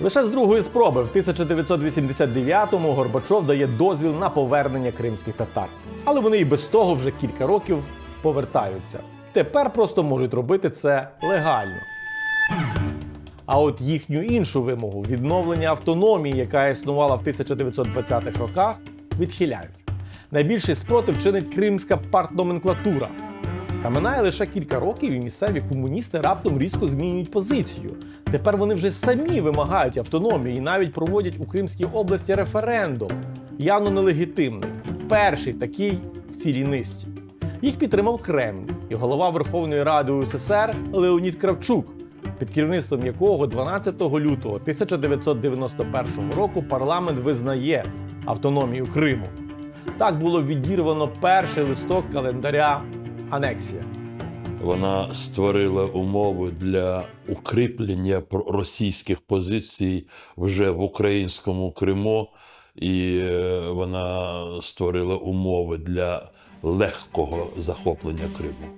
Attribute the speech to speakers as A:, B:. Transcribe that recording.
A: Лише з другої спроби в 1989-му Горбачов дає дозвіл на повернення кримських татар. Але вони і без того вже кілька років повертаються. Тепер просто можуть робити це легально. А от їхню іншу вимогу відновлення автономії, яка існувала в 1920-х роках, відхиляють. Найбільший спротив чинить кримська партноменклатура. Та минає лише кілька років, і місцеві комуністи раптом різко змінюють позицію. Тепер вони вже самі вимагають автономії і навіть проводять у Кримській області референдум. Явно нелегітимний. Перший такий в цілій низці. Їх підтримав Кремль і голова Верховної Ради УССР Леонід Кравчук, під керівництвом якого 12 лютого 1991 року парламент визнає автономію Криму. Так було відірвано перший листок календаря Анексія.
B: Вона створила умови для укріплення російських позицій вже в українському Криму, і е, вона створила умови для легкого захоплення Криму.